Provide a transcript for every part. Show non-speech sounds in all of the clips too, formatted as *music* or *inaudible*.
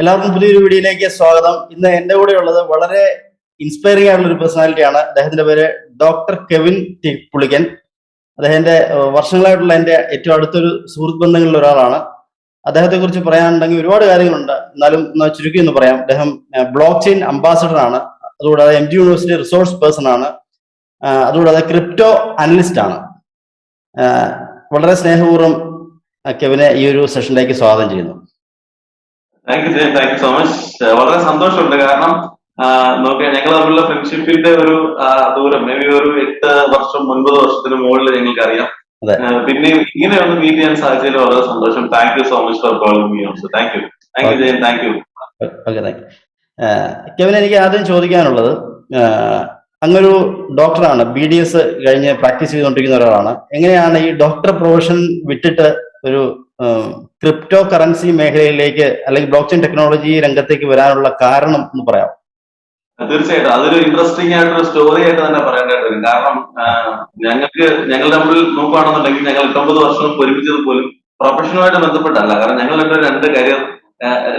എല്ലാവർക്കും പുതിയൊരു വീഡിയോയിലേക്ക് സ്വാഗതം. ഇന്ന് എന്റെ കൂടെ ഉള്ളത് വളരെ ഇൻസ്പയറിംഗ് ആയിട്ടുള്ള ഒരു പേഴ്സണാലിറ്റിയാണ് അദ്ദേഹത്തിന്റെ പേര് ഡോക്ടർ കെവിൻ പുളിക്കൻ. അദ്ദേഹത്തിന്റെ വർഷങ്ങളായിട്ടുള്ള എന്റെ ഏറ്റവും അടുത്തൊരു സുഹൃത്ത് ബന്ധങ്ങളിൽ ഒരാളാണ്. അദ്ദേഹത്തെ കുറിച്ച് പറയാനുണ്ടെങ്കിൽ ഒരുപാട് കാര്യങ്ങളുണ്ട്. എന്നാലും ചുരുക്കി എന്ന് പറയാം. അദ്ദേഹം ബ്ലോക്ക് ചെയിൻ അംബാസഡർ ആണ്. അതുകൂടാതെ M G university resource person ആണ്. അതുകൂടാതെ ക്രിപ്റ്റോ അനലിസ്റ്റ് ആണ്. വളരെ സ്നേഹപൂർവം കെവിനെ ഈ ഒരു സെഷനിലേക്ക് സ്വാഗതം ചെയ്യുന്നു. Thank you thank you so much വളരെ സന്തോഷമുണ്ട്. കാരണം നോക്കുക ഞങ്ങൾ തമ്മിലുള്ള ഫ്രണ്ട്ഷിപ്പിന്റെ ഒരു ദൂരം മേ ബി ഒരു എട്ട് വർഷം ഒൻപത് വർഷത്തിന് മുകളിൽ ഞങ്ങൾക്ക് അറിയാം. പിന്നെ ഇങ്ങനെ ഒന്ന് മീറ്റ് ചെയ്യാൻ സാധിച്ചതിൽ വളരെ സന്തോഷം. Thank you so much for calling me also thank you thank you Jayan thank you okay thank Kevin എനിക്ക് ആദ്യം ചോദിക്കാനുള്ളത് അങ്ങൊരു ഡോക്ടറാണ് ബി ഡി എസ് കഴിഞ്ഞ് പ്രാക്ടീസ് ചെയ്തുകൊണ്ടിരിക്കുന്ന ഒരാളാണ്. എങ്ങനെയാണ് ഈ ഡോക്ടർ പ്രൊഫഷൻ വിട്ടിട്ട് ഒരു ക്രിപ്റ്റോ കറൻസി മേഖലയിലേക്ക് അല്ലെങ്കിൽ ബ്ലോക്ക് ചെയിൻ ടെക്നോളജി രംഗത്തേക്ക് വരാനുള്ള കാരണം എന്ന് പറയാം തീർച്ചയായിട്ടും. അതൊരു ഇൻട്രസ്റ്റിംഗ് ആയിട്ടൊരു സ്റ്റോറി ആയിട്ട് തന്നെ പറയേണ്ടതായിട്ട് വരും കാരണം ഞങ്ങൾക്ക് ഞങ്ങൾ തമ്മിൽ നോക്കുകയാണെന്നുണ്ടെങ്കിൽ ഞങ്ങൾ എട്ടൊമ്പത് വർഷം ഒരുമിച്ചത് പോലും പ്രൊഫഷനുമായിട്ട് ബന്ധപ്പെട്ടല്ല കാരണം ഞങ്ങൾ രണ്ടും രണ്ട് കരിയർ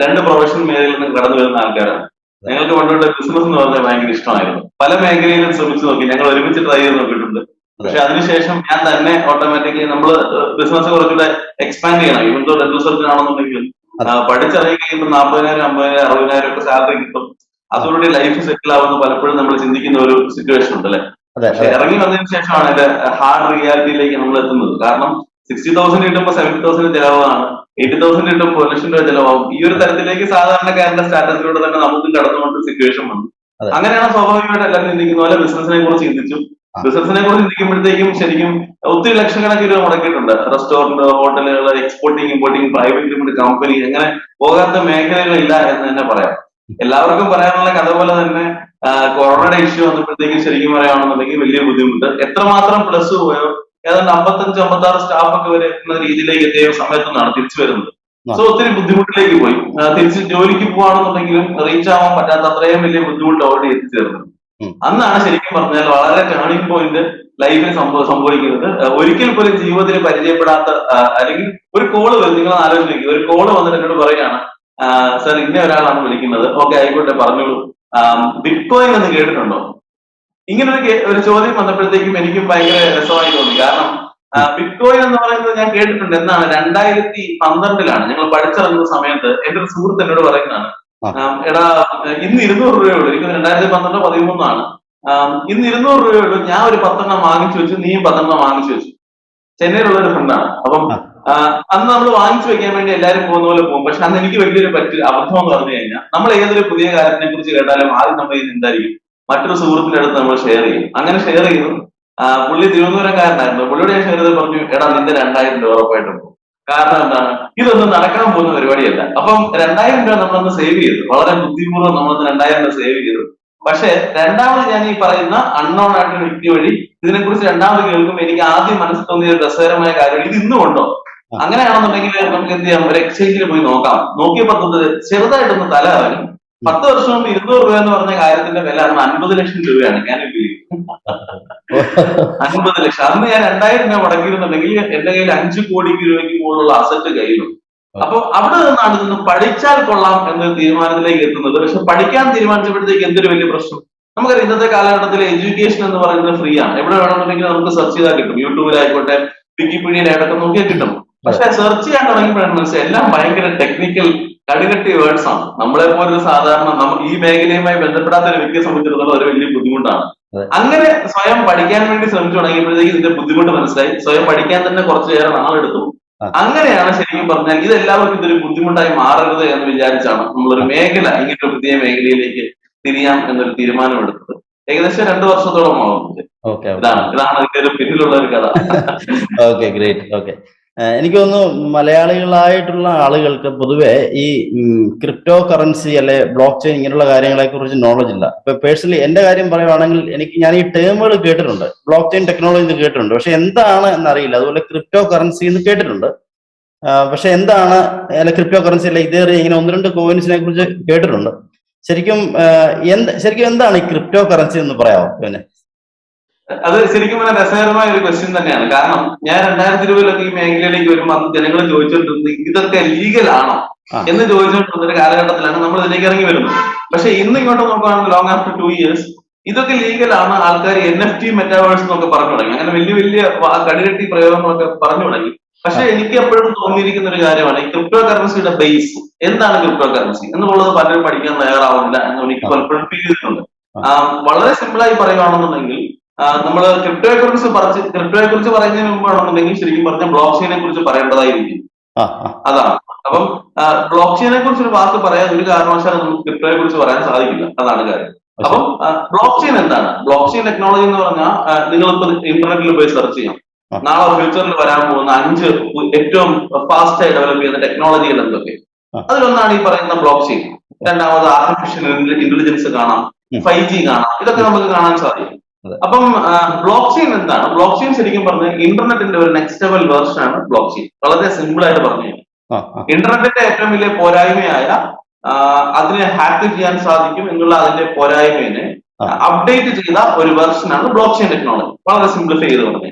രണ്ട് പ്രൊഫഷണൽ മേഖലയിൽ നിന്ന് കടന്നു വരുന്ന ആൾക്കാരാണ്. ഞങ്ങൾക്ക് പണ്ടുകൊണ്ട് ബിസിനസ് എന്ന് പറഞ്ഞാൽ ഭയങ്കര ഇഷ്ടമായിരുന്നു. പല മേഖലയിലും ശ്രമിച്ചു നോക്കി. ഞങ്ങൾ ഒരുമിച്ച് ട്രൈ ചെയ്ത് നോക്കിയിട്ടുണ്ട്. പക്ഷെ അതിനുശേഷം ഞാൻ തന്നെ ഓട്ടോമാറ്റിക്കലി നമ്മൾ ബിസിനസ് കുറച്ചുകൂടെ എക്സ്പാൻഡ് ചെയ്യണം. ഇവൻ തോ ഡെന്റൽ സർജൻ ആണെന്നുണ്ടെങ്കിലും പഠിച്ചിറങ്ങി കഴിയുമ്പോൾ നാൽപ്പതിനായിരം അമ്പതിനായിരം അറുപതിനായിരം ഒക്കെ സാലറി കിട്ടും. അതോടുകൂടി ലൈഫ് സെറ്റിൽ ആവുന്ന പലപ്പോഴും നമ്മൾ ചിന്തിക്കുന്ന ഒരു സിറ്റുവേഷൻ ഉണ്ട് അല്ലെ പക്ഷെ ഇറങ്ങി വന്നതിന് ശേഷമാണ് അതിന്റെ ഹാർഡ് റിയാലിറ്റിയിലേക്ക് നമ്മൾ എത്തുന്നത്. കാരണം സിക്സ്റ്റി തൗസൻഡ് കിട്ടുമ്പോൾ സെവന്റി തൗസൻഡ് ചിലവാണ്. എയ്റ്റി തൗസൻഡ് കിട്ടുമ്പോൾ ഒരു ലക്ഷം രൂപ ചിലവാകും. ഈ ഒരു തരത്തിലേക്ക് സാധാരണക്കാരന്റെ സ്റ്റാറ്റസിലൂടെ തന്നെ നമുക്ക് കടന്നുകൊണ്ട് സിറ്റുവേഷൻ വന്നു. അങ്ങനെയാണ് സ്വാഭാവികമായിട്ട് എല്ലാവരും ചിന്തിക്കുന്ന പോലെ ബിസിനസിനെ കുറിച്ച് ചിന്തിച്ചു ബിസിനസിനെ കുറിച്ച് ചിന്തിക്കുമ്പോഴത്തേക്കും ശരിക്കും ഒത്തിരി ലക്ഷക്കണക്കിന് രൂപ മുടക്കിയിട്ടുണ്ട്. റെസ്റ്റോറന്റ് ഹോട്ടലുകൾ exporting importing private limited company അങ്ങനെ പോകാത്ത മേഖലകളില്ല എന്ന് തന്നെ പറയാം. എല്ലാവർക്കും പറയാനുള്ള കഥ പോലെ തന്നെ കൊറോണയുടെ ഇഷ്യൂ വന്നപ്പോഴത്തേക്കും ശരിക്കും പറയുകയാണെന്നുണ്ടെങ്കിൽ വലിയ ബുദ്ധിമുട്ട്. എത്രമാത്രം പ്ലസ് പോയോ? ഏതാണ്ട് അമ്പത്തഞ്ച് അമ്പത്തി ആറ് സ്റ്റാഫ് ഒക്കെ വരെ എത്തുന്ന രീതിയിലേക്ക് എത്തിയ സമയത്ത് നിന്നാണ് തിരിച്ചു വരുന്നത്. സോ ഒത്തിരി ബുദ്ധിമുട്ടിലേക്ക് പോയി. തിരിച്ച് ജോലിക്ക് പോവാണെന്നുണ്ടെങ്കിലും റീച്ച് ആവാൻ പറ്റാത്ത അത്രയും വലിയ ബുദ്ധിമുട്ട് ഓൾറെഡി എത്തിച്ചേർന്നത് ഉം. അന്നാണ് ശരിക്കും പറഞ്ഞാൽ വളരെ ടേണിംഗ് പോയിന്റ് ലൈഫിൽ സംഭവ സംഭവിക്കുന്നത്. ഒരിക്കൽ പോലും ജീവിതത്തിൽ പരിചയപ്പെടാത്ത അല്ലെങ്കിൽ ഒരു കോൾ വരും. നിങ്ങൾ ആലോചിക്കുക ഒരു കോൾ വന്നിട്ട് എന്നോട് പറയുകയാണ് സർ ഇന്ന ഒരാളാണ് വിളിക്കുന്നത്. ഓക്കെ ആയിക്കോട്ടെ പറഞ്ഞോളൂ. ബിറ്റ്കോയിൻ എന്ന് കേട്ടിട്ടുണ്ടോ? ഇങ്ങനെ ഒരു ചോദ്യം വന്നപ്പോഴത്തേക്കും എനിക്കും ഭയങ്കര രസമായി തോന്നി. കാരണം ബിറ്റ്കോയിൻ എന്ന് പറയുന്നത് ഞാൻ കേട്ടിട്ടുണ്ട്. എന്നാണ് രണ്ടായിരത്തി പന്ത്രണ്ടിലാണ്. ഞങ്ങൾ പഠിച്ചിറങ്ങുന്ന സമയത്ത് എന്റെ ഒരു സുഹൃത്ത് എന്നോട് പറയുന്നതാണ് എടാ ഇന്ന് ഇരുന്നൂറ് രൂപയുള്ളൂ എനിക്ക് രണ്ടായിരത്തി പന്ത്രണ്ട് പതിമൂന്നാണ്. ഇന്ന് ഇരുന്നൂറ് രൂപയുള്ളൂ ഞാൻ ഒരു പത്തെണ്ണം വാങ്ങിച്ചു വെച്ചു. നീയും പത്തെണ്ണം വാങ്ങിച്ചു വെച്ചു. ചെന്നൈയിലുള്ള ഒരു ഫ്രണ്ടാണ് അപ്പം അന്ന് നമ്മൾ വാങ്ങിച്ചു വെക്കാൻ വേണ്ടി എല്ലാവരും പോകുന്ന പോലെ പോകും. പക്ഷെ അന്ന് എനിക്ക് വലിയൊരു പറ്റി അബദ്ധം എന്ന് പറഞ്ഞു കഴിഞ്ഞാൽ നമ്മൾ ഏതൊരു പുതിയ കാര്യത്തിനെ കുറിച്ച് കേട്ടാലും ആദ്യം നമ്മൾ ഇത് എന്തായിരിക്കും? മറ്റൊരു സുഹൃത്തിന്റെ അടുത്ത് നമ്മൾ ഷെയർ ചെയ്യും. അങ്ങനെ ഷെയർ ചെയ്തു. പുള്ളി തിരുവനന്തപുരംകാരനായിരുന്നു. പുള്ളിയോട് ഞാൻ ഷെയർ ചെയ്ത് പറഞ്ഞു എടാ നിന്റെ രണ്ടായിരം രൂപ ഉറപ്പായിട്ടും പോകും. കാരണം എന്താണ്? ഇതൊന്നും നടക്കാൻ പോകുന്ന പരിപാടിയല്ല. അപ്പം രണ്ടായിരം രൂപ നമ്മളൊന്ന് സേവ് ചെയ്തു. വളരെ ബുദ്ധിപൂർവം നമ്മളൊന്ന് രണ്ടായിരം രൂപ സേവ് ചെയ്തു. പക്ഷെ രണ്ടാമത് ഞാൻ ഈ പറയുന്ന അൺനോൺ ആയിട്ടുള്ള വ്യക്തി വഴി ഇതിനെക്കുറിച്ച് രണ്ടാമത് കേൾക്കുമ്പോൾ എനിക്ക് ആദ്യം മനസ്സിൽ തോന്നിയ ഒരു രസകരമായ കാര്യം ഇത് ഇന്നും ഉണ്ടോ? അങ്ങനെയാണെന്നുണ്ടെങ്കിൽ നമുക്ക് എന്ത് ചെയ്യാം? ഒരു എക്സ്ചേഞ്ചിൽ പോയി നോക്കാം. നോക്കിയപ്പോ തൊട്ട് ചെറുതായിട്ടൊന്ന് തല അവനും പത്ത് വർഷം മുമ്പ് ഇരുന്നൂറ് രൂപ എന്ന് പറഞ്ഞ കാര്യത്തിന്റെ വില അൻപത് ലക്ഷം രൂപയാണ്. ഞാൻ അൻപത് ലക്ഷം. അന്ന് ഞാൻ രണ്ടായിരം രൂപ മുടക്കിയിരുന്നുണ്ടെങ്കിൽ എന്റെ കയ്യിൽ അഞ്ചു കോടി രൂപയ്ക്ക് മുകളിലുള്ള അസറ്റ് കയ്യിലുണ്ട് അപ്പൊ അവിടെ നിന്നാണ് നിന്ന് പഠിച്ചാൽ കൊള്ളാം എന്ന തീരുമാനത്തിലേക്ക് എത്തുന്നത്. പക്ഷെ പഠിക്കാൻ തീരുമാനിച്ചപ്പോഴത്തേക്ക് എന്തൊരു വലിയ പ്രശ്നം? നമുക്കറിയാം ഇന്നത്തെ കാലഘട്ടത്തിൽ എഡ്യൂക്കേഷൻ എന്ന് പറയുന്നത് ഫ്രീ ആണ്. എവിടെ വേണമെന്നുണ്ടെങ്കിൽ നമുക്ക് സെർച്ച് ചെയ്താൽ കിട്ടും. യൂട്യൂബിലായിക്കോട്ടെ വിക്കിപീഡിയയിലായിട്ടൊക്കെ നോക്കിയാൽ കിട്ടും. പക്ഷെ സെർച്ച് ചെയ്യാൻ തുടങ്ങിയപ്പോഴാണ് മനസ്സിലായി എല്ലാം ഭയങ്കര ടെക്നിക്കൽ കടുകട്ടി വേർഡ്സ് ആണ്. നമ്മളെ പോലൊരു സാധാരണ നമ്മ ഈ മേഖലയുമായി ബന്ധപ്പെടാത്ത ഒരു വ്യക്തിയെ സംബന്ധിച്ചിടത്തോളം ഒരു വലിയ ബുദ്ധിമുട്ടാണ്. അങ്ങനെ സ്വയം പഠിക്കാൻ വേണ്ടി ശ്രമിച്ചു തുടങ്ങിയപ്പോഴത്തേക്ക് ഇതിന്റെ ബുദ്ധിമുട്ട് മനസ്സിലായി. സ്വയം പഠിക്കാൻ തന്നെ കുറച്ചേറെ നാളെടുത്തു. അങ്ങനെയാണ് ശരിക്കും പറഞ്ഞാൽ ഇതെല്ലാവർക്കും ഇതൊരു ബുദ്ധിമുട്ടായി മാറരുത് എന്ന് വിചാരിച്ചാണ് നമ്മളൊരു മേഖല ഇങ്ങനെ പുതിയ മേഖലയിലേക്ക് തിരിയാം എന്നൊരു തീരുമാനമെടുത്തത്. ഏകദേശം രണ്ടു വർഷത്തോളം ആവുന്നുണ്ട് ഓക്കെ. ഇതാണ് ഇതാണ് അതിന്റെ ഒരു പിന്നിലുള്ള ഒരു കഥ. *laughs* Okay great. ഓക്കെ. എനിക്ക് തോന്നുന്നു മലയാളികളായിട്ടുള്ള ആളുകൾക്ക് പൊതുവെ ഈ ക്രിപ്റ്റോ കറൻസി അല്ലെ ബ്ലോക്ക് ചെയിൻ ഇങ്ങനെയുള്ള കാര്യങ്ങളെ കുറിച്ച് നോളജ് ഇല്ല. ഇപ്പൊ പേഴ്സണലി എന്റെ കാര്യം പറയുവാണെങ്കിൽ എനിക്ക് ഞാൻ ഈ ടേമുകൾ കേട്ടിട്ടുണ്ട്. ബ്ലോക്ക് ചെയിൻ ടെക്നോളജി എന്ന് കേട്ടിട്ടുണ്ട്. പക്ഷെ എന്താണ് എന്നറിയില്ല. അതുപോലെ ക്രിപ്റ്റോ കറൻസി എന്ന് കേട്ടിട്ടുണ്ട് പക്ഷെ എന്താണ് അല്ലെ ക്രിപ്റ്റോ കറൻസി അല്ലെ ഇതേറെ ഇങ്ങനെ ഒന്ന് രണ്ട് കോയിൻസിനെ കുറിച്ച് കേട്ടിട്ടുണ്ട്. ശരിക്കും എന്ത് ശരിക്കും എന്താണ് ഈ ക്രിപ്റ്റോ കറൻസി എന്ന് പറയാമോ പിന്നെ അത് ശരിക്കും പറഞ്ഞാൽ രസകരമായ ഒരു ക്വസ്റ്റ്യൻ തന്നെയാണ്. കാരണം ഞാൻ രണ്ടായിരത്തി ഇരുപതിലൊക്കെ ഈ മേഖലയിലേക്ക് വരുമ്പോൾ ജനങ്ങൾ ചോദിച്ചിട്ടുണ്ട് ഇതൊക്കെ ലീഗൽ ആണോ എന്ന് ചോദിച്ചുകൊണ്ടിരുന്ന ഒരു കാലഘട്ടത്തിലാണ് നമ്മൾ ഇതിലേക്ക് ഇറങ്ങി വരുന്നത്. പക്ഷെ ഇന്ന് ഇങ്ങോട്ട് നോക്കുകയാണെങ്കിൽ ലോങ് ആഫ്റ്റർ ടു ഇയേഴ്സ് ഇതൊക്കെ ലീഗലാണ് ആൾക്കാർ എൻ എഫ് ടി മെറ്റാവേഴ്സ് എന്നൊക്കെ പറഞ്ഞു തുടങ്ങി. അങ്ങനെ വലിയ വലിയ കടികെട്ടി പ്രയോഗങ്ങളൊക്കെ പറഞ്ഞു തുടങ്ങി. പക്ഷെ എനിക്ക് എപ്പോഴും തോന്നിയിരിക്കുന്ന ഒരു കാര്യമാണ് ഈ ക്രിപ്റ്റോ കറൻസിയുടെ ബേസ് എന്താണ് ക്രിപ്റ്റോ കറൻസി എന്നുള്ളത് പലരും പഠിക്കാൻ തയ്യാറാവുന്നില്ല എന്ന് എനിക്ക് പലപ്പോഴും ഫീൽ ചെയ്തിട്ടുണ്ട്. വളരെ സിമ്പിളായി പറയുകയാണെന്നുണ്ടെങ്കിൽ നമ്മൾ ക്രിപ്റ്റോയെ കുറിച്ച് പറഞ്ഞ് ക്രിപ്റ്റോയെ കുറിച്ച് പറയുന്നതിന് മുമ്പാണെന്നുണ്ടെങ്കിൽ ശരിക്കും പറഞ്ഞ ബ്ലോക്ക് ചെയിനെ കുറിച്ച് പറയേണ്ടതായിരിക്കും അതാണ്. അപ്പം ബ്ലോക്ക് ചെയിനെ കുറിച്ച് ഒരു വാക്ക് പറയാൻ ഒരു കാരണവശാലും നമുക്ക് ക്രിപ്റ്റോയെ കുറിച്ച് പറയാൻ സാധിക്കില്ല. അതാണ് കാര്യം. അപ്പം ബ്ലോക്ക് ചെയിൻ എന്താണ്? ബ്ലോക്ക് ചെയിൻ ടെക്നോളജി എന്ന് പറഞ്ഞാൽ നിങ്ങളിപ്പോ ഇന്റർനെറ്റിൽ പോയി സെർച്ച് ചെയ്യാം. നാളെ ഫ്യൂച്ചറിൽ വരാൻ പോകുന്ന അഞ്ച് ഏറ്റവും ഫാസ്റ്റ് ആയി ഡെവലപ്പ് ചെയ്യുന്ന ടെക്നോളജികൾ എന്തൊക്കെ. അതിലൊന്നാണ് ഈ പറയുന്ന ബ്ലോക്ക് ചെയിൻ രണ്ടാമത് ആർട്ടിഫിഷ്യൽ ഇന്റലിജൻസ് കാണാം. ഫൈവ് ജി കാണാം. ഇതൊക്കെ നമുക്ക് കാണാൻ സാധിക്കും. അപ്പം ബ്ലോക്ക് ചെയിൻ എന്താണ്? ബ്ലോക്ക് ചെയിൻ ശരിക്കും പറഞ്ഞ ഇന്റർനെറ്റിന്റെ ഒരു നെക്സ്റ്റ് ലെവൽ വേർഷൻ ആണ് ബ്ലോക്ക് ചെയിൻ വളരെ സിമ്പിൾ ആയിട്ട് പറഞ്ഞു ഇന്റർനെറ്റിന്റെ ഏറ്റവും വലിയ പോരായ്മയായ അതിനെ ഹാക്ക് ചെയ്യാൻ സാധിക്കും എന്നുള്ള അതിന്റെ പോരായ്മയെ അപ്ഡേറ്റ് ചെയ്ത ഒരു വെർഷനാണ് ബ്ലോക്ക് ചെയിൻ ടെക്നോളജി വളരെ സിംപ്ലിഫൈ ചെയ്ത് പറഞ്ഞു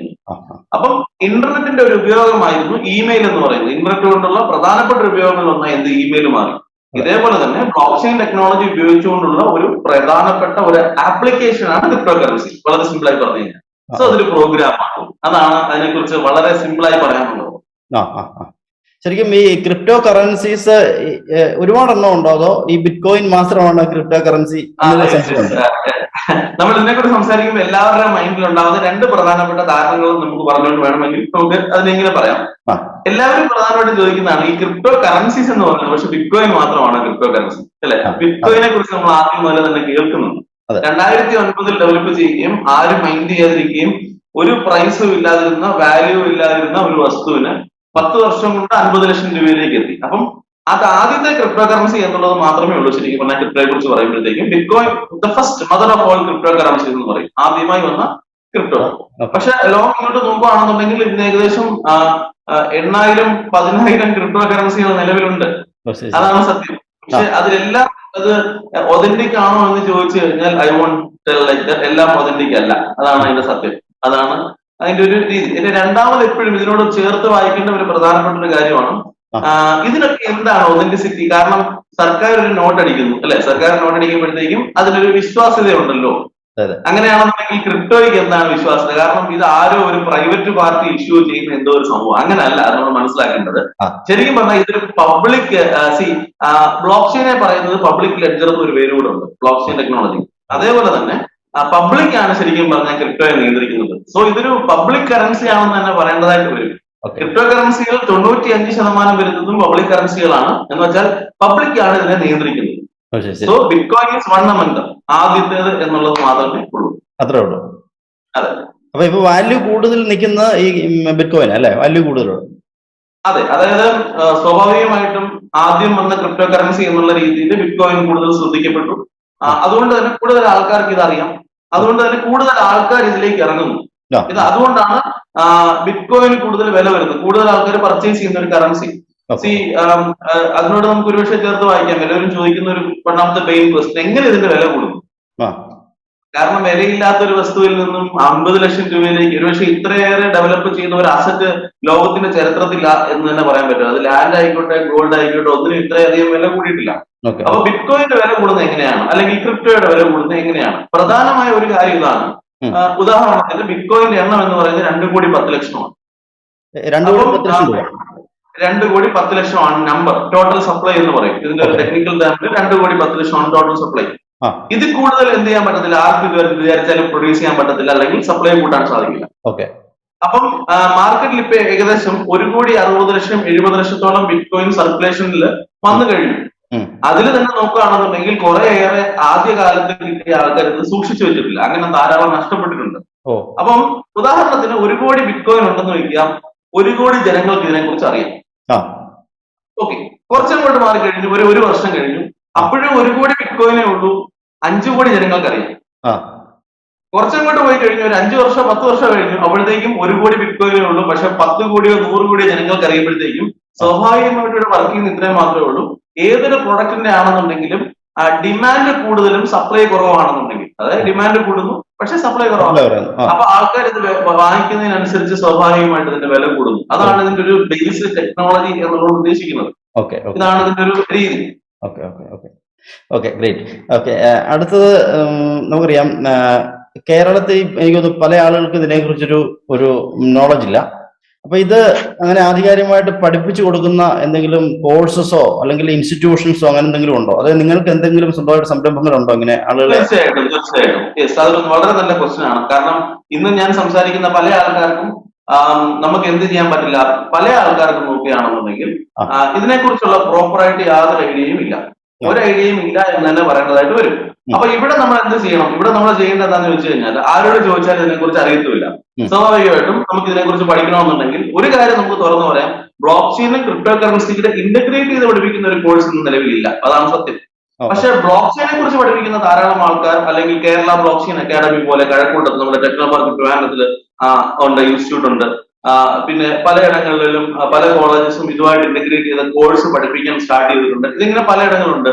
അപ്പം ഇന്റർനെറ്റിന്റെ ഒരു ഉപയോഗമായിരുന്നു ഇമെയിൽ എന്ന് പറയുന്നത്. ഇന്റർനെറ്റ് കൊണ്ടുള്ള പ്രധാനപ്പെട്ട ഒരു ഉപയോഗങ്ങളിൽ ഒന്നായി എന്ത്? ഇമെയിൽ മാറി. ഇതേപോലെ തന്നെ ബ്ലോക്ക് ചെയിൻ ടെക്നോളജി ഉപയോഗിച്ചുകൊണ്ടുള്ള ഒരു പ്രധാനപ്പെട്ട ഒരു ആപ്ലിക്കേഷൻ ആണ് ക്രിപ്റ്റോ കറൻസി വളരെ സിമ്പിൾ ആയി പറഞ്ഞു കഴിഞ്ഞാൽ. സോ അതൊരു പ്രോഗ്രാം ആണ്. അതാണ് അതിനെക്കുറിച്ച് വളരെ സിമ്പിൾ ആയി പറയാനുള്ളത്. ശരിക്കും ഈ ക്രിപ്റ്റോ കറൻസീസ് ഒരുപാട് എണ്ണം ഉണ്ടോ? അതോ ഈ ബിറ്റ് കോയിൻ മാത്രമാണ് ക്രിപ്റ്റോ കറൻസി നമ്മൾ ഇതിനെക്കുറിച്ച് സംസാരിക്കുമ്പോൾ എല്ലാവരുടെയും മൈൻഡിൽ ഉണ്ടാവുന്ന രണ്ട് പ്രധാനപ്പെട്ട ധാരണകളും നമുക്ക് പറഞ്ഞുകൊണ്ട് വേണമെങ്കിൽ നമുക്ക് അതിനെങ്ങനെ പറയാം. എല്ലാവരും പ്രധാനമായിട്ടും ചോദിക്കുന്നതാണ് ഈ ക്രിപ്റ്റോ കറൻസീസ് എന്ന് പറയുന്നത് പക്ഷെ ബിറ്റ്കോയിൻ മാത്രമാണ് ക്രിപ്റ്റോ കറൻസി അല്ലെ ബിറ്റ് ബിറ്റ്കോയിനെ കുറിച്ച് നമ്മൾ ആദ്യം മുതൽ തന്നെ കേൾക്കുന്നുണ്ട്. രണ്ടായിരത്തി ഒൻപതിൽ ഡെവലപ്പ് ചെയ്യുകയും ആരും മൈൻഡ് ചെയ്യാതിരിക്കുകയും ഒരു പ്രൈസും ഇല്ലാതിരുന്ന വാല്യൂ ഇല്ലാതിരുന്ന ഒരു വസ്തുവിന് പത്ത് വർഷം കൊണ്ട് അൻപത് ലക്ഷം രൂപയിലേക്ക് എത്തി. അപ്പം അത് ആദ്യത്തെ ക്രിപ്റ്റോ കറൻസി എന്നുള്ളത് മാത്രമേ ഉള്ളൂ ശരിക്കും പറഞ്ഞാൽ ക്രിപ്റ്റോയെ കുറിച്ച് പറയുമ്പോഴത്തേക്കും. Bitcoin the first mother of all crypto currency എന്ന് പറയും. ആദ്യമായി വന്ന ക്രിപ്റ്റോ പക്ഷെ ലോകം ഇങ്ങോട്ട് നോക്കുകയാണെന്നുണ്ടെങ്കിൽ ഇന്ന് ഏകദേശം എണ്ണായിരം പതിനായിരം ക്രിപ്റ്റോ കറൻസികൾ നിലവിലുണ്ട്. അതാണ് സത്യം. പക്ഷെ അതിലെല്ലാം അത് ഒതന്റിക് ആണോ എന്ന് ചോദിച്ചു കഴിഞ്ഞാൽ ഐ വോണ്ട് ലൈക്ക് എല്ലാം ഒതന്റിക് അല്ല. അതാണ് അതിന്റെ സത്യം. അതാണ് അതിന്റെ ഒരു രീതി. എന്റെ രണ്ടാമത് എപ്പോഴും ഇതിനോട് ചേർത്ത് വായിക്കേണ്ട ഒരു പ്രധാനപ്പെട്ട ഒരു കാര്യമാണ് ഇതിനൊക്കെ എന്താണ് ഒതന്റിസിറ്റി കാരണം സർക്കാർ ഒരു നോട്ട് അടിക്കുന്നു അല്ലെ? സർക്കാർ നോട്ട് അടിക്കുമ്പോഴത്തേക്കും അതിനൊരു വിശ്വാസ്യത ഉണ്ടല്ലോ. അങ്ങനെയാണെന്നുണ്ടെങ്കിൽ ക്രിപ്റ്റോയ്ക്ക് എന്താണ് വിശ്വാസ്യത? കാരണം ഇത് ആരോ ഒരു പ്രൈവറ്റ് പാർട്ടി ഇഷ്യൂ ചെയ്യുന്ന എന്തോ ഒരു സംഭവം. അങ്ങനല്ല അത് നമ്മൾ മനസ്സിലാക്കേണ്ടത് ശരിക്കും പറഞ്ഞാൽ ഇതൊരു പബ്ലിക് സി ബ്ലോക്ക് ചെയിനെ പറയുന്നത് പബ്ലിക് ലെഡ്ജർ എന്നൊരു പേര് കൂടെ ഉണ്ട്. ബ്ലോക്ക് ചെയിൻ ടെക്നോളജി അതേപോലെ തന്നെ പബ്ലിക് ആണ് ശരിക്കും പറഞ്ഞാൽ ക്രിപ്റ്റോയെ നിയന്ത്രിക്കുന്നത്. സോ ഇതൊരു പബ്ലിക് കറൻസി ആണെന്ന് തന്നെ പറയേണ്ടതായിട്ട് വരും. ക്രിപ്റ്റോ കറൻസികൾ തൊണ്ണൂറ്റി അഞ്ച് ശതമാനം വരുന്നതും പബ്ലിക് കറൻസികളാണ് എന്ന് വെച്ചാൽ പബ്ലിക് ആണ് ഇതിനെ നിയന്ത്രിക്കുന്നത്. So bitcoin is one among ആദ്യത്തേത് എന്നുള്ളത് മാത്രമേ ഉള്ളൂ. അത്രേ ഉള്ളൂ. അതെ. അപ്പൊ ഇപ്പൊ വാല്യൂ കൂടുതൽ നിൽക്കുന്ന ഈ ബിറ്റ്കോയിൻ അല്ലെ? വാല്യൂ കൂടുതലുള്ളത് അതെ അതായത് സ്വാഭാവികമായിട്ടും ആദ്യം വന്ന ക്രിപ്റ്റോ കറൻസി എന്നുള്ള രീതിയിൽ ബിറ്റ്കോയിൻ കൂടുതൽ ശ്രദ്ധിക്കപ്പെട്ടു. അതുകൊണ്ട് തന്നെ കൂടുതൽ ആൾക്കാർക്ക് ഇത് അറിയാം അതുകൊണ്ട് തന്നെ കൂടുതൽ ആൾക്കാർ ഇതിലേക്ക് ഇറങ്ങുന്നു. ഇത് അതുകൊണ്ടാണ് ബിറ്റ് ബിറ്റ്കോയിന് കൂടുതൽ വില വരുന്നത്. കൂടുതൽ ആൾക്കാർ പർച്ചേസ് ചെയ്യുന്ന ഒരു കറൻസി സി അതിനോട് നമുക്ക് ഒരുപക്ഷെ ചേർത്ത് വായിക്കാം. എല്ലാവരും ചോദിക്കുന്ന ഒരു ഒന്നാമത്തെ പെയിൻ ക്വസ്റ്റൻ എങ്ങനെ ഇതിന്റെ വില കൂടും? കാരണം വിലയില്ലാത്ത ഒരു വസ്തുവിൽ നിന്നും അമ്പത് ലക്ഷം രൂപയിലേക്ക് ഒരുപക്ഷെ ഇത്രയേറെ ഡെവലപ്പ് ചെയ്യുന്ന ഒരു അസറ്റ് ലോകത്തിന്റെ ചരിത്രത്തില്ല എന്ന് തന്നെ പറയാൻ പറ്റും. അത് ലാൻഡ് ആയിക്കോട്ടെ ഗോൾഡ് ആയിക്കോട്ടെ ഒന്നിനും ഇത്രയധികം വില കൂടിയിട്ടില്ല. അപ്പൊ ബിറ്റ്കോയിന്റെ വില കൂടുന്നത് എങ്ങനെയാണ്? അല്ലെങ്കിൽ ക്രിപ്റ്റോയുടെ വില കൂടുന്നത് എങ്ങനെയാണ്? പ്രധാനമായ ഒരു കാര്യം ഇതാണ്. ഉദാഹരണത്തിന് ബിറ്റ്കോയിന്റെ എണ്ണം എന്ന് പറയുന്നത് രണ്ട് കോടി പത്ത് ലക്ഷമാണ്. രണ്ടു കോടി പത്ത് ലക്ഷമാണ് നമ്പർ ടോട്ടൽ സപ്ലൈ എന്ന് പറയും. ഇതിന്റെ ഒരു. ടെക്നിക്കൽ ടേമിൽ രണ്ട് കോടി പത്ത് ലക്ഷമാണ് ടോട്ടൽ സപ്ലൈ ഇത് ഇതിൽ കൂടുതൽ എന്ത് ചെയ്യാൻ പറ്റത്തില്ല? ആർക്ക് വിചാ- വിചാരിച്ചാലും പ്രൊഡ്യൂസ് ചെയ്യാൻ പറ്റത്തില്ല. അല്ലെങ്കിൽ സപ്ലൈ കൂട്ടാൻ സാധിക്കില്ല. ഓക്കെ അപ്പം മാർക്കറ്റിൽ ഇപ്പൊ ഏകദേശം ഒരു കോടി അറുപത് ലക്ഷം എഴുപത് ലക്ഷത്തോളം ബിറ്റ് കോയിൻ സർക്കുലേഷനിൽ വന്നു കഴിഞ്ഞു. അതിൽ തന്നെ നോക്കുകയാണെന്നുണ്ടെങ്കിൽ കുറെ ഏറെ ആദ്യകാലത്ത് കിട്ടിയ ആൾക്കാർ ഇത് സൂക്ഷിച്ചു വെച്ചിട്ടില്ല. അങ്ങനെ ധാരാളം നഷ്ടപ്പെട്ടിട്ടുണ്ട്. അപ്പം ഉദാഹരണത്തിന് ഒരു കോടി ബിറ്റ് കോയിൻ ഉണ്ടെന്ന് വയ്ക്കാം. ഒരു കോടി ജനങ്ങൾക്ക് ഇതിനെ കുറിച്ച് അറിയാം ഓക്കെ. കുറച്ചങ്ങോട്ട് മാറി കഴിഞ്ഞു ഒരു ഒരു വർഷം കഴിഞ്ഞു. അപ്പോഴും ഒരു കോടി ബിറ്റ് കോയിനേ ഉള്ളൂ. അഞ്ചു കോടി ജനങ്ങൾക്ക് അറിയാം കുറച്ചങ്ങോട്ട് പോയി കഴിഞ്ഞു. ഒരു അഞ്ചു വർഷം പത്ത് വർഷം കഴിഞ്ഞു. അപ്പോഴത്തേക്കും ഒരു കോടി ബിറ്റ് കോയിനേ ഉള്ളൂ. പക്ഷെ പത്ത് കോടിയോ നൂറ് കോടിയോ ജനങ്ങൾക്ക് അറിയുമ്പോഴത്തേക്കും സ്വാഭാവികമായിട്ട് ഇവിടെ വർക്ക് ചെയ്യുന്ന ഇത്രയും മാത്രമേ ഉള്ളൂ. ഏതൊരു പ്രൊഡക്റ്റിന്റെ ആണെന്നുണ്ടെങ്കിലും ഡിമാൻഡ് കൂടുതലും സപ്ലൈ കുറവാണെന്നുണ്ടെങ്കിൽ. അതായത് ഡിമാൻഡ് കൂടുന്നു പക്ഷെ സപ്ലൈ കുറവാണ്. അപ്പൊ ആൾക്കാർ ഇത് വാങ്ങിക്കുന്നതിനനുസരിച്ച് സ്വാഭാവികമായിട്ട് ഇതിന്റെ വില കൂടുന്നു. അതാണ് ഇതിന്റെ ഒരു ബേസ് ടെക്നോളജി എന്നുള്ളത് ഉദ്ദേശിക്കുന്നത്. ഇതാണ് ഇതിന്റെ ഒരു രീതി. Okay okay okay okay great okay അടുത്തത് നമുക്കറിയാം കേരളത്തിൽ എനിക്ക് തോന്നുന്നു പല ആളുകൾക്ക് ഇതിനെക്കുറിച്ചൊരു ഒരു നോളജ് ഇല്ല. അപ്പൊ ഇത് അങ്ങനെ ആധികാരികമായിട്ട് പഠിപ്പിച്ചു കൊടുക്കുന്ന എന്തെങ്കിലും കോഴ്സസോ അല്ലെങ്കിൽ ഇൻസ്റ്റിറ്റ്യൂഷൻസോ അങ്ങനെ എന്തെങ്കിലും ഉണ്ടോ? അതായത് നിങ്ങൾക്ക് എന്തെങ്കിലും സ്വന്തമായിട്ട് സംരംഭങ്ങളുണ്ടോ ഇങ്ങനെ ആളുകളെ? തീർച്ചയായിട്ടും തീർച്ചയായിട്ടും. അതൊരു വളരെ നല്ല ക്വസ്റ്റ്യൻ ആണ്. കാരണം ഇന്ന് ഞാൻ സംസാരിക്കുന്ന പല ആൾക്കാർക്കും നമുക്ക് എന്ത് ചെയ്യാൻ പറ്റില്ല? പല ആൾക്കാർക്കും നോക്കുകയാണെന്നുണ്ടെങ്കിൽ ഇതിനെക്കുറിച്ചുള്ള പ്രോപ്പറായിട്ട് യാതൊരു ഐഡിയയും ഇല്ല. ഒരു ഐഡിയയും ഇല്ല എന്ന് തന്നെ പറയേണ്ടതായിട്ട് വരും. അപ്പൊ ഇവിടെ നമ്മൾ എന്ത് ചെയ്യണം? ഇവിടെ നമ്മൾ ചെയ്യേണ്ടത് എന്താണെന്ന് വെച്ച് കഴിഞ്ഞാൽ ആരോട് ചോദിച്ചാലും ഇതിനെക്കുറിച്ച് അറിയത്തുമില്ല. ഉം. സ്വാഭാവികമായിട്ടും നമുക്ക് ഇതിനെക്കുറിച്ച് പഠിക്കണമെന്നുണ്ടെങ്കിൽ ഒരു കാര്യം നമുക്ക് തുറന്നു പറയാം. ബ്ലോക്ക് ചെയിനും ക്രിപ്റ്റോ കറൻസിയുടെ ഇന്റഗ്രേറ്റ് ചെയ്ത് പഠിപ്പിക്കുന്ന ഒരു കോഴ്സ് ഇന്ന് നിലവിലില്ല. അതാണ് സത്യം. പക്ഷെ ബ്ലോക്ക് ചെയിനെ കുറിച്ച് പഠിപ്പിക്കുന്ന ധാരാളം ആൾക്കാർ അല്ലെങ്കിൽ കേരള ബ്ലോക്ക് ചെയിൻ അക്കാദമി പോലെ കഴക്കൂട്ടത്ത് നമ്മുടെ ടെക്നോ പാർക്ക് ട്രിവാൻഡ്രത്തിൽ ഉണ്ട് ഇൻസ്റ്റിറ്റ്യൂട്ട് ഉണ്ട്. പിന്നെ പലയിടങ്ങളിലും പല കോളേജസും ഇതുമായിട്ട് ഇന്റഗ്രേറ്റ് ചെയ്ത കോഴ്സ് പഠിപ്പിക്കാൻ സ്റ്റാർട്ട് ചെയ്തിട്ടുണ്ട് ഇതിങ്ങനെ പലയിടങ്ങളുണ്ട്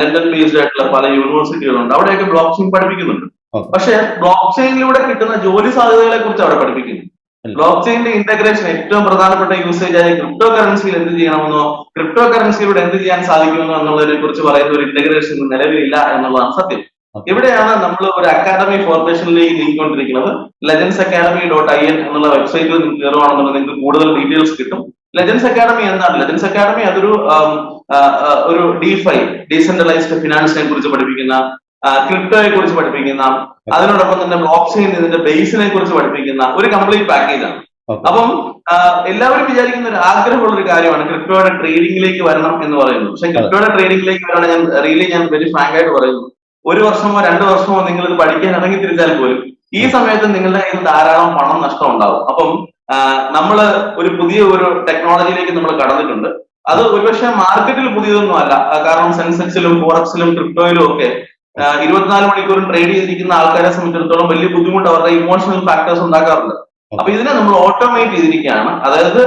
ലണ്ടൻ ബേസ്ഡ് ആയിട്ടുള്ള പല യൂണിവേഴ്സിറ്റികളുണ്ട് അവിടെയൊക്കെ ബ്ലോക്ക് ചെയിൻ പഠിപ്പിക്കുന്നുണ്ട്. പക്ഷെ ബ്ലോക്ക് ചെയിനിലൂടെ കിട്ടുന്ന ജോലി സാധ്യതകളെ കുറിച്ച് അവിടെ പഠിപ്പിക്കുന്നു. ബ്ലോക്ക് ചെയിന്റെ ഇന്റഗ്രേഷൻ ഏറ്റവും പ്രധാനപ്പെട്ട യൂസേജ് ആയ ക്രിപ്റ്റോ കറൻസിയിൽ എന്ത് ചെയ്യണമെന്നോ ക്രിപ്റ്റോ കറൻസിയിലൂടെ എന്ത് ചെയ്യാൻ സാധിക്കുമെന്നോ എന്നുള്ളതിനെ കുറിച്ച് പറയുന്ന ഒരു ഇന്റഗ്രേഷൻ നിലവിലില്ല എന്നുള്ളതാണ് സത്യം. ഇവിടെയാണ് നമ്മൾ ഒരു അക്കാദമി ഫോർമേഷനിലേക്ക് നീങ്ങിക്കൊണ്ടിരിക്കുന്നത്? Legends academy dot I N എന്നുള്ള വെബ്സൈറ്റിൽ നിങ്ങൾ കയറുവാണെന്നുണ്ടെങ്കിൽ നിങ്ങൾക്ക് കൂടുതൽ ഡീറ്റെയിൽസ് കിട്ടും. ലെജൻസ് അക്കാദമി എന്താണ്? ലെജൻസ് അക്കാദമി അതൊരു ഒരു ഡിഫൈ ഡീസെൻട്രലൈസ്ഡ് ഫിനാൻസിനെ കുറിച്ച് പഠിപ്പിക്കുന്ന ക്രിപ്റ്റോയെ കുറിച്ച് പഠിപ്പിക്കുന്ന അതിനോടൊപ്പം തന്നെ ബ്ലോക്ക് ചെയിൻ ഇതിന്റെ ബേസിനെ കുറിച്ച് പഠിപ്പിക്കുന്ന ഒരു കംപ്ലീറ്റ് പാക്കേജാണ് അപ്പം എല്ലാവരും വിചാരിക്കുന്ന ഒരു ആഗ്രഹമുള്ള ഒരു കാര്യമാണ് ക്രിപ്റ്റോയുടെ ട്രേഡിംഗിലേക്ക് വരണം എന്ന് പറയുന്നത്. പക്ഷെ ക്രിപ്റ്റോയുടെ ട്രേഡിംഗിലേക്ക് വരണം ഞാൻ റിയലി ഞാൻ വെരി ഫ്രാങ്ക് ആയിട്ട് പറയുന്നു. ഒരു വർഷമോ രണ്ട് വർഷമോ നിങ്ങൾ ഇത് പഠിക്കാൻ ഇറങ്ങി തിരിച്ചാൽ പോലും ഈ സമയത്ത് നിങ്ങളുടെ കയ്യിൽ ധാരാളം പണം നഷ്ടം ഉണ്ടാവും അപ്പം നമ്മൾ ഒരു പുതിയ ഒരു ടെക്നോളജിയിലേക്ക് നമ്മൾ കടന്നിട്ടുണ്ട്. അത് ഒരുപക്ഷെ മാർക്കറ്റിൽ പുതിയതൊന്നും അല്ല. കാരണം സെൻസെക്സിലും ഫോറക്സിലും ക്രിപ്റ്റോയിലും ഒക്കെ ഇരുപത്തിനാല് മണിക്കൂറും ട്രേഡ് ചെയ്തിരിക്കുന്ന ആൾക്കാരെ സംബന്ധിച്ചിടത്തോളം വലിയ ബുദ്ധിമുട്ട് അവരുടെ ഇമോഷണൽ ഫാക്ടേഴ്സ് ഉണ്ടാക്കാറുണ്ട്. അപ്പൊ ഇതിനെ നമ്മൾ ഓട്ടോമേറ്റ് ചെയ്തിരിക്കുകയാണ്. അതായത്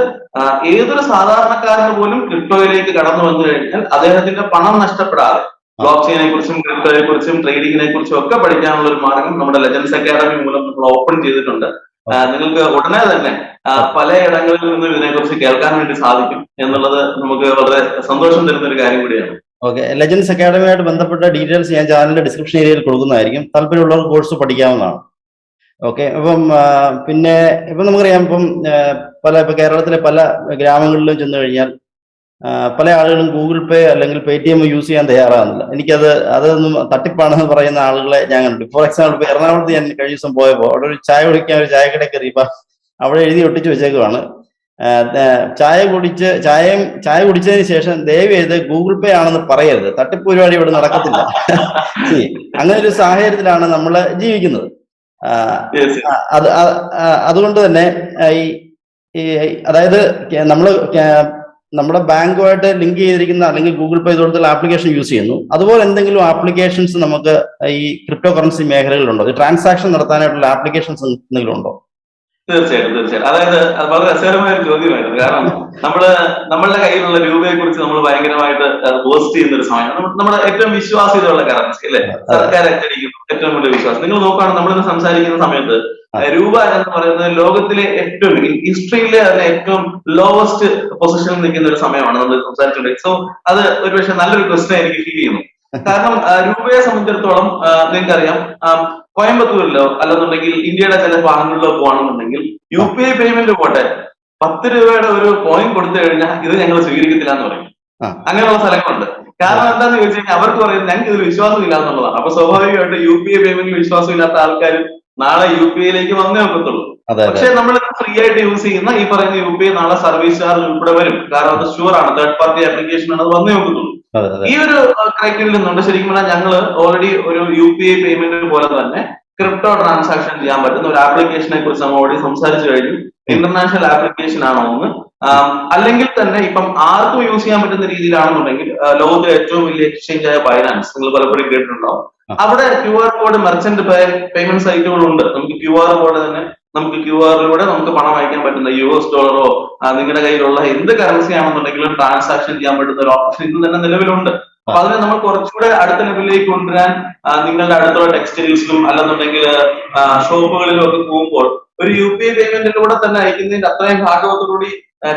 ഏതൊരു സാധാരണക്കാരന് പോലും ക്രിപ്റ്റോയിലേക്ക് കടന്നു വന്നു കഴിഞ്ഞാൽ അദ്ദേഹത്തിന്റെ പണം നഷ്ടപ്പെടാതെ ബ്ലോക്ക് ചെയിനെ കുറിച്ചും ക്രിപ്റ്റോയെ കുറിച്ചും ട്രേഡിങ്ങിനെ കുറിച്ചും ഒക്കെ പഠിക്കാനുള്ള ഒരു മാർഗം നമ്മുടെ ലെജൻസ് അക്കാദമി മൂലം നമ്മൾ ഓപ്പൺ ചെയ്തിട്ടുണ്ട്. നിങ്ങൾക്ക് ഉടനെ തന്നെ പലയിടങ്ങളിൽ നിന്നും ഇതിനെക്കുറിച്ച് കേൾക്കാൻ വേണ്ടി സാധിക്കും എന്നുള്ളത് നമുക്ക് വളരെ സന്തോഷം തരുന്ന ഒരു കാര്യം കൂടിയാണ്. ഓക്കെ. ലെജൻസ് അക്കാഡമിയായിട്ട് ബന്ധപ്പെട്ട ഡീറ്റെയിൽസ് ഞാൻ ചാനലിന്റെ ഡിസ്ക്രിപ്ഷൻ ഏരിയയിൽ കൊടുക്കുന്നതായിരിക്കും. താല്പര്യമുള്ളവർ കോഴ്സ് പഠിക്കാവുന്നതാണ്. ഓക്കെ. അപ്പം പിന്നെ ഇപ്പം നമുക്കറിയാം ഇപ്പം പല ഇപ്പം കേരളത്തിലെ പല ഗ്രാമങ്ങളിലും ചെന്ന് കഴിഞ്ഞാൽ പല ആളുകളും ഗൂഗിൾ പേ അല്ലെങ്കിൽ പേ ടി എം യൂസ് ചെയ്യാൻ തയ്യാറാകുന്നില്ല എനിക്കത് അതൊന്നും തട്ടിപ്പാണെന്ന് പറയുന്ന ആളുകളെ ഞാൻ കണ്ടു ഫോർ എക്സാമ്പിൾ ഇപ്പൊ എറണാകുളത്ത് ഞാൻ കഴിഞ്ഞ ദിവസം പോയപ്പോൾ അവിടെ ഒരു ചായ കുടിക്കാൻ ഒരു ചായക്കട കയറിയപ്പോൾ അവിടെ എഴുതി ഒട്ടിച്ച് വെച്ചേക്കുവാണ്. ചായ കുടിച്ച് ചായയും ചായ കുടിച്ചതിന് ശേഷം ദയവ് ചെയ്ത് ഗൂഗിൾ പേ ആണെന്ന് പറയരുത്. തട്ടിപ്പ് പരിപാടി ഇവിടെ നടക്കത്തില്ല. *laughs* അങ്ങനെ ഒരു സാഹചര്യത്തിലാണ് നമ്മൾ ജീവിക്കുന്നത്. അത് അതുകൊണ്ട് തന്നെ ഈ ഈ അതായത് നമ്മൾ നമ്മുടെ ബാങ്കുമായിട്ട് ലിങ്ക് ചെയ്തിരിക്കുന്ന അല്ലെങ്കിൽ ഗൂഗിൾ പേ ഇതുപോലത്തെ ആപ്ലിക്കേഷൻ യൂസ് ചെയ്യുന്നു. അതുപോലെ എന്തെങ്കിലും ആപ്ലിക്കേഷൻസ് നമുക്ക് ഈ ക്രിപ്റ്റോ കറൻസി മേഖലകളിലുണ്ടോ? ഈ ട്രാൻസാക്ഷൻ നടത്താനായിട്ടുള്ള ആപ്ലിക്കേഷൻസ് എന്തെങ്കിലും ഉണ്ടോ? തീർച്ചയായിട്ടും തീർച്ചയായിട്ടും. അതായത് വളരെ രസകരമായ ഒരു ചോദ്യമായിരുന്നു. കാരണം നമ്മൾ നമ്മളുടെ കയ്യിലുള്ള രൂപയെ കുറിച്ച് നമ്മൾ ഭയങ്കരമായിട്ട് പോസ്റ്റ് ചെയ്യുന്ന ഒരു സമയം നമ്മ- നമ്മുടെ ഏറ്റവും വിശ്വാസ്യതയുള്ള കറൻസി അല്ലെ? സർക്കാർ അച്ചടിക്കുന്നു ഏറ്റവും വലിയ വിശ്വാസം. നിങ്ങൾ നോക്കുകയാണെങ്കിൽ നമ്മളിന്ന് സംസാരിക്കുന്ന സമയത്ത്. രൂപ എന്ന് പറയുന്നത് ലോകത്തിലെ ഏറ്റവും ഹിസ്റ്ററിയിലെ തന്നെ ഏറ്റവും ലോവസ്റ്റ് പൊസിഷനിൽ നിൽക്കുന്ന ഒരു സമയമാണ് നമ്മൾ സംസാരിച്ചിട്ടുണ്ട് സോ അത് ഒരുപക്ഷെ നല്ലൊരു ക്വസ്റ്റൻ എനിക്ക് ഫീൽ ചെയ്യുന്നു. *laughs* കാരണം രൂപയെ സംബന്ധിച്ചിടത്തോളം നിങ്ങൾക്കറിയാം കോയമ്പത്തൂരിലോ അല്ലെന്നുണ്ടെങ്കിൽ ഇന്ത്യയുടെ ചില ഭാഗങ്ങളിലോ പോകണമെന്നുണ്ടെങ്കിൽ യു പി ഐ പേയ്മെന്റ് പോട്ടെ പത്ത് രൂപയുടെ ഒരു കോയിൻ കൊടുത്തു കഴിഞ്ഞാൽ ഇത് ഞങ്ങൾ സ്വീകരിക്കത്തില്ല എന്ന് പറയും. അങ്ങനെയുള്ള സ്ഥലങ്ങളുണ്ട്. കാരണം എന്താന്ന് ചോദിച്ചു കഴിഞ്ഞാൽ അവർക്ക് പറയുന്നത് ഞങ്ങൾക്ക് ഇതിൽ വിശ്വാസമില്ല എന്നുള്ളതാണ്. അപ്പൊ സ്വാഭാവികമായിട്ട് യു പി ഐ പേയ്മെന്റിൽ വിശ്വാസമില്ലാത്ത ആൾക്കാർ നാളെ യു പി ഐയിലേക്ക് വന്നേ അതെ പക്ഷെ നമ്മൾ ഫ്രീ ആയിട്ട് യൂസ് ചെയ്യുന്ന ഈ പറയുന്ന യു പി ഐ നാളെ സർവീസ് ചാർജ് ഉൾപ്പെടെ വരും. കാരണം അത് ഷുവർ ആണ്. തേർഡ് പാർട്ടി ആപ്ലിക്കേഷൻ ആണ് അത് വന്നേ നോക്കത്തുള്ളൂ ഈ ഒരു ക്രൈറ്റീരിയയിൽ നിന്നുണ്ട്. ശരിക്കും പറഞ്ഞാൽ ഞങ്ങൾ ഓൾറെഡി ഒരു യു പി ഐ പേയ്മെന്റ് പോലെ തന്നെ ക്രിപ്റ്റോ ട്രാൻസാക്ഷൻ ചെയ്യാൻ പറ്റുന്ന ഒരു ആപ്ലിക്കേഷനെ കുറിച്ച് നമ്മൾ ഓൾറെഡി സംസാരിച്ചു കഴിഞ്ഞു. ഇന്റർനാഷണൽ ആപ്ലിക്കേഷൻ ആണോ എന്ന്. അല്ലെങ്കിൽ തന്നെ ഇപ്പം ആർക്കും യൂസ് ചെയ്യാൻ പറ്റുന്ന രീതിയിലാണെന്നുണ്ടെങ്കിൽ ലോകത്തെ ലോകത്തിലെ ഏറ്റവും വലിയ എക്സ്ചേഞ്ച് ആയ ബൈനാൻസ് നിങ്ങൾ പലപ്പോഴും കേട്ടിട്ടുണ്ടാവും. അവിടെ Q R code merchant payment സൈറ്റുകളുണ്ട് നമുക്ക് ക്യു ആർ കോഡ് തന്നെ നമുക്ക് ക്യു ആറിലൂടെ നമുക്ക് പണം അയക്കാൻ പറ്റുന്ന യു എസ് ഡോളറോ നിങ്ങളുടെ കയ്യിലുള്ള എന്ത് കറൻസി ആണെന്നുണ്ടെങ്കിലും ട്രാൻസാക്ഷൻ ചെയ്യാൻ പറ്റുന്ന ഒരു ഓപ്ഷൻ ഇന്ന് തന്നെ നിലവിലുണ്ട്. അപ്പൊ അതിനെ നമ്മൾ കുറച്ചുകൂടെ അടുത്ത ലെവലിലേക്ക് കൊണ്ടുവരാൻ നിങ്ങളുടെ അടുത്തുള്ള ടെക്സ്റ്റൈൽസിലും അല്ലെന്നുണ്ടെങ്കിൽ ഷോപ്പുകളിലും ഒക്കെ പോകുമ്പോൾ ഒരു യു പി ഐ പേയ്മെന്റിലൂടെ തന്നെ അയക്കുന്നതിന്റെ അത്രയും ഭാഗവത്തോടുകൂടി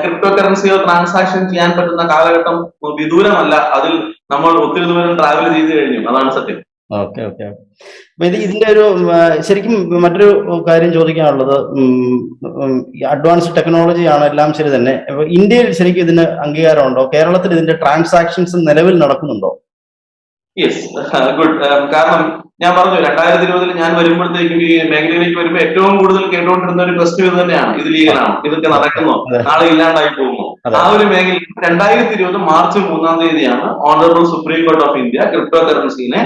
ക്രിപ്റ്റോ കറൻസിയോ ട്രാൻസാക്ഷൻ ചെയ്യാൻ പറ്റുന്ന കാലഘട്ടം വിദൂരമല്ല. അതിൽ നമ്മൾ ഒത്തിരി ദൂരം ട്രാവൽ ചെയ്ത് കഴിഞ്ഞു. അതാണ് സത്യം. Okay okay. അപ്പൊ ഇത് ഇതിന്റെ ഒരു ശരിക്കും മറ്റൊരു കാര്യം ചോദിക്കാനുള്ളത് അഡ്വാൻസ് ടെക്നോളജി ആണ് എല്ലാം ശരി തന്നെ. ഇന്ത്യയിൽ ശരിക്കും ഇതിന് അംഗീകാരമുണ്ടോ? കേരളത്തിൽ ഇതിന്റെ ട്രാൻസാക്ഷൻസ് നിലവിൽ നടക്കുന്നുണ്ടോ? യെസ് ഗുഡ് കാരണം ഞാൻ പറഞ്ഞു രണ്ടായിരത്തി ഇരുപതിൽ ഞാൻ വരുമ്പോഴത്തേക്കും ഈ മേഖലയിലേക്ക് വരുമ്പോൾ ഏറ്റവും കൂടുതൽ കേട്ടുകൊണ്ടിരുന്ന ഒരു പ്രശ്നം ഇത് തന്നെയാണ്. ഇത് ലീഗലാണോ. ഇതൊക്കെ നടക്കുന്നോ. നാളെ ഇല്ലാണ്ടായി പോകുമോ ആ ഒരു മേഖല രണ്ടായിരത്തി ഇരുപത് മാർച്ച് മൂന്നാം തീയതിയാണ് honourable supreme court of India crypto കറൻസിനെ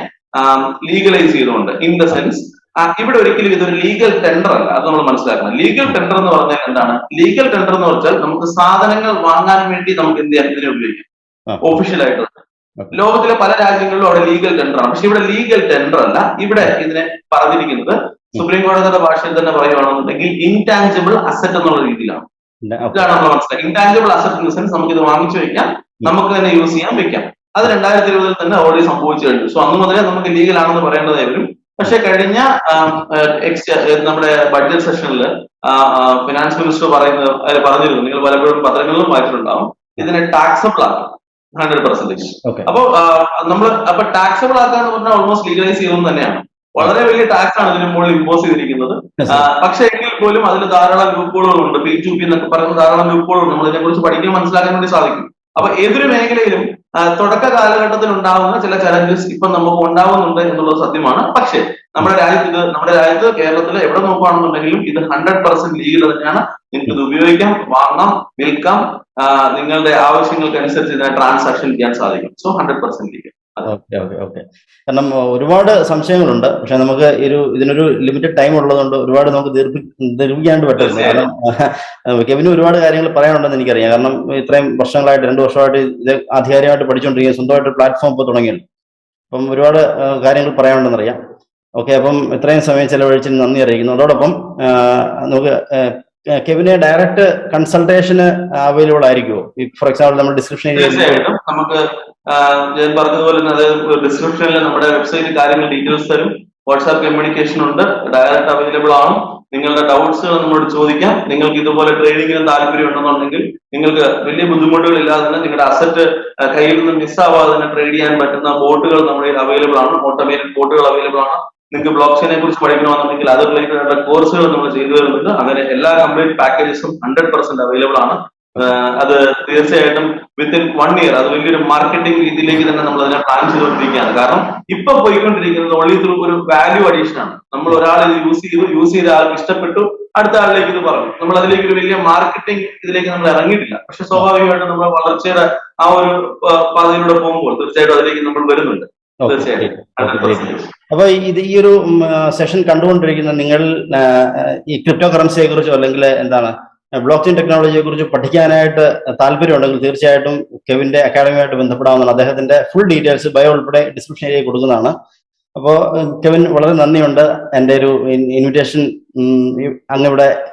legalise ചെയ്തുകൊണ്ട് ഇൻ ദ സെൻസ് ഇവിടെ ഒരിക്കലും ഇതൊരു ലീഗൽ ടെൻഡർ അല്ല. അത് നമ്മൾ മനസ്സിലാക്കണം. ലീഗൽ ടെൻഡർ എന്ന് പറഞ്ഞാൽ എന്താണ്? ലീഗൽ ടെൻഡർ എന്ന് വെച്ചാൽ നമുക്ക് സാധനങ്ങൾ വാങ്ങാൻ വേണ്ടി നമുക്ക് എന്ത് ചെയ്യാം? ഇതിനെ ഉപയോഗിക്കാം. ആയിട്ട്. ലോകത്തിലെ പല രാജ്യങ്ങളിലും അവിടെ ലീഗൽ ടെൻഡർ ആണ്. പക്ഷെ ഇവിടെ ലീഗൽ ടെൻഡർ അല്ല. ഇവിടെ ഇതിനെ പറഞ്ഞിരിക്കുന്നത് സുപ്രീം കോടതിയുടെ ഭാഷയിൽ തന്നെ പറയുകയാണെന്നുണ്ടെങ്കിൽ ഇൻടാഞ്ചിബിൾ അസറ്റ് എന്നുള്ള രീതിയിലാണ്. ഇതാണ് നമ്മൾ മനസ്സിലാക്കുക intangible asset in the sense നമുക്ക് ഇത് വാങ്ങിച്ചു വെക്കാം. നമുക്ക് തന്നെ യൂസ് ചെയ്യാൻ വെക്കാം. അത് രണ്ടായിരത്തി ഇരുപതിൽ തന്നെ ഓൾറെഡി സംഭവിച്ചു കഴിഞ്ഞു സോ അന്ന് മുതലേ നമുക്ക് ലീഗൽ ആണെന്ന് പറയേണ്ടതായി വരും പക്ഷെ കഴിഞ്ഞ നമ്മുടെ ബഡ്ജറ്റ് സെഷനിൽ ഫിനാൻസ് മിനിസ്റ്റർ പറയുന്നത് അതിൽ പറഞ്ഞിരുന്നു. നിങ്ങൾ പലപ്പോഴും പത്രങ്ങളിലും വായിച്ചിട്ടുണ്ടാവും. ഇതിനെ ടാക്സബിൾ ആക്കും. Hundred percentage. അപ്പൊ നമ്മൾ അപ്പൊ ടാക്സബിൾ ആക്കാന്ന് പറഞ്ഞാൽ ഓൾമോസ്റ്റ് ലീഗലൈസ് ചെയ്യുന്നത് തന്നെയാണ്. വളരെ വലിയ ടാക്സ് ആണ് ഇതിന് മുകളിൽ ഇമ്പോസ് ചെയ്തിരിക്കുന്നത്. പക്ഷെ എങ്കിൽ പോലും അതിൽ ധാരാളം ലൂപ്പുകളുണ്ട് പി ടു പി എന്നൊക്കെ പറയുന്ന ധാരാളം ലൂപ്പുകളുണ്ട് നമ്മൾ ഇതിനെ കുറിച്ച് പഠിക്കാൻ മനസ്സിലാക്കാൻ വേണ്ടി സാധിക്കും. അപ്പൊ ഏതൊരു മേഖലയിലും തുടക്ക കാലഘട്ടത്തിൽ ഉണ്ടാകുന്ന ചില ചലഞ്ചസ് ഇപ്പൊ നമുക്ക് ഉണ്ടാവുന്നുണ്ട് എന്നുള്ളത് സത്യമാണ്. പക്ഷേ നമ്മുടെ രാജ്യത്ത് ഇത് നമ്മുടെ രാജ്യത്ത് കേരളത്തിൽ എവിടെ നോക്കുകയാണെന്നുണ്ടെങ്കിലും ഇത് ഹൺഡ്രഡ് പെർസെന്റ് ലീഗൽ തന്നെയാണ് നിങ്ങൾക്ക് ഇത് ഉപയോഗിക്കാം വാങ്ങാം വിൽക്കാം. നിങ്ങളുടെ ആവശ്യങ്ങൾക്ക് അനുസരിച്ച് ഇതിനെ ട്രാൻസാക്ഷൻ ചെയ്യാൻ സാധിക്കും. So hundred percent legal okay okay okay. കാരണം ഒരുപാട് സംശയങ്ങളുണ്ട്. പക്ഷെ നമുക്ക് ഒരു ഇതിനൊരു ലിമിറ്റഡ് ടൈം ഉള്ളതുകൊണ്ട് ഒരുപാട് നമുക്ക് ദീർഘി ദീർഘിക്കാണ്ട് പറ്റില്ല. കാരണം കെവിന് ഒരുപാട് കാര്യങ്ങൾ പറയാനുണ്ടെന്ന് എനിക്കറിയാം. കാരണം ഇത്രയും വർഷങ്ങളായിട്ട് രണ്ട് വർഷമായിട്ട് ഇത് ആധികാരികമായിട്ട് പഠിച്ചുകൊണ്ടിരിക്കുക സ്വന്തമായിട്ട് പ്ലാറ്റ്ഫോം ഇപ്പോൾ തുടങ്ങിയത് അപ്പം ഒരുപാട് കാര്യങ്ങൾ പറയാനുണ്ടെന്ന് അറിയാം ഓക്കെ അപ്പം ഇത്രയും സമയം ചെലവഴിച്ചതിന് നന്ദി അറിയിക്കുന്നു. അതോടൊപ്പം നമുക്ക് കെവിനെ ഡയറക്റ്റ് കൺസൾട്ടേഷന് അവൈലബിൾ ആയിരിക്കുമോ? ഫോർ എക്സാമ്പിൾ നമ്മൾ ഡിസ്ക്രിപ്ഷൻ നമുക്ക് ഞാൻ പറഞ്ഞതുപോലെ തന്നെ അത് ഡിസ്ക്രിപ്ഷനിൽ നമ്മുടെ വെബ്സൈറ്റ് കാര്യങ്ങൾ ഡീറ്റെയിൽസ് തരും. വാട്സാപ്പ് കമ്മ്യൂണിക്കേഷൻ ഉണ്ട്. ഡയറക്റ്റ് അവൈലബിൾ ആണ്. നിങ്ങളുടെ ഡൗട്ട്സുകൾ നമ്മളോട് ചോദിക്കാം. നിങ്ങൾക്ക് ഇതുപോലെ ട്രേഡിങ്ങിന് താല്പര്യം ഉണ്ടെന്നുണ്ടെങ്കിൽ നിങ്ങൾക്ക് വലിയ ബുദ്ധിമുട്ടുകൾ ഇല്ലാതെ തന്നെ നിങ്ങളുടെ അസറ്റ് കയ്യിൽ നിന്ന് മിസ്സാവാതെ തന്നെ ട്രേഡ് ചെയ്യാൻ പറ്റുന്ന ബോട്ടുകൾ നമ്മുടെ അവൈലബിൾ ആണ്. ഓട്ടോമേറ്റഡ് ബോട്ടുകൾ അവൈലബിൾ ആണ്. നിങ്ങൾക്ക് ബ്ലോക്ക് ചെയിനെ കുറിച്ച് പഠിക്കണമെന്നുണ്ടെങ്കിൽ അത് റിലേറ്റഡ് ആയിട്ടുള്ള കോഴ്സുകൾ നമ്മൾ ചെയ്തു തരുന്നുണ്ട്. അങ്ങനെ എല്ലാ കംപ്ലീറ്റ് പാക്കേജസും ഹൺഡ്രഡ് പെർസെന്റ് അവൈലബിൾ ആണ്. അത് തീർച്ചയായിട്ടും വിത്തിൻ വൺ ഇയർ അത് വലിയൊരു മാർക്കറ്റിംഗ് രീതിയിലേക്ക് തന്നെ നമ്മൾ അതിനെ പ്ലാൻ ചെയ്തുകൊണ്ടിരിക്കുകയാണ്. കാരണം ഇപ്പൊ പോയിക്കൊണ്ടിരിക്കുന്നത് ഓൺലി ത്രൂ ഒരു വാല്യൂ അഡീഷൻ ആണ്. നമ്മൾ ഒരാൾ ഇത് യൂസ് ചെയ്തു യൂസ് ചെയ്ത ആൾക്ക് ഇഷ്ടപ്പെട്ടു അടുത്ത ആളിലേക്ക് ഇത് പറഞ്ഞു. നമ്മൾ അതിലേക്ക് ഒരു വലിയ മാർക്കറ്റിംഗ് ഇതിലേക്ക് നമ്മൾ ഇറങ്ങിയിട്ടില്ല. പക്ഷെ സ്വാഭാവികമായിട്ടും നമ്മൾ വളർച്ചയുടെ ആ ഒരു പാതയിലൂടെ പോകുമ്പോൾ തീർച്ചയായിട്ടും അതിലേക്ക് നമ്മൾ വരുന്നുണ്ട്. അപ്പൊ ഇത് ഈ ഒരു സെഷൻ കണ്ടുകൊണ്ടിരിക്കുന്ന നിങ്ങൾ ഈ ക്രിപ്റ്റോ കറൻസിയെ കുറിച്ചോ അല്ലെങ്കിൽ എന്താണ്? ബ്ലോക്ക് ചെയിൻ ടെക്നോളജിയെ കുറിച്ച് പഠിക്കാനായിട്ട് താല്പര്യമുണ്ടെങ്കിൽ തീർച്ചയായിട്ടും കെവിന്റെ അക്കാഡമിയുമായിട്ട് ബന്ധപ്പെടാവുന്നതാണ്. അദ്ദേഹത്തിന്റെ ഫുൾ ഡീറ്റെയിൽസ് ബയോ ഉൾപ്പെടെ ഡിസ്ക്രിപ്ഷൻ ഏരിയ കൊടുക്കുന്നതാണ്. അപ്പോൾ കെവിൻ വളരെ നന്ദിയുണ്ട് എന്റെ ഒരു ഇൻവിറ്റേഷൻ അങ്ങിവിടെ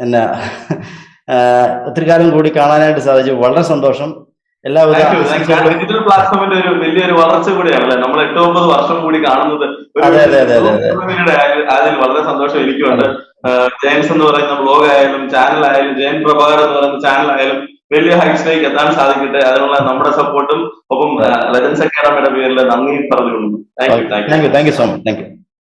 എന്നാ ഒത്തിരി കാലം കൂടി കാണാനായിട്ട് സാധിച്ചു. വളരെ സന്തോഷം. Thank ഡിജിറ്റൽ പ്ലാറ്റ്ഫോമിന്റെ ഒരു വലിയൊരു വളർച്ച കൂടിയാണല്ലേ? നമ്മൾ എട്ട് ഒമ്പത് വർഷം കൂടി കാണുന്നത് അതിൽ വളരെ സന്തോഷം എനിക്കുണ്ട്. ജെയിംസ് എന്ന് പറയുന്ന ബ്ലോഗ് ആയാലും ചാനൽ ആയാലും ജയൻ പ്രഭാകർ എന്ന് പറയുന്ന ചാനൽ ആയാലും വലിയ ഹൈറ്റ്സിലേക്ക് എത്താൻ സാധിക്കട്ടെ. അതിനുള്ള നമ്മുടെ സപ്പോർട്ടും ഒപ്പം ലെജൻസ് അക്കാഡമിയുടെ പേരിൽ നന്ദി പറഞ്ഞുകൊള്ളുന്നു. Thank you thank you thank you so much thank you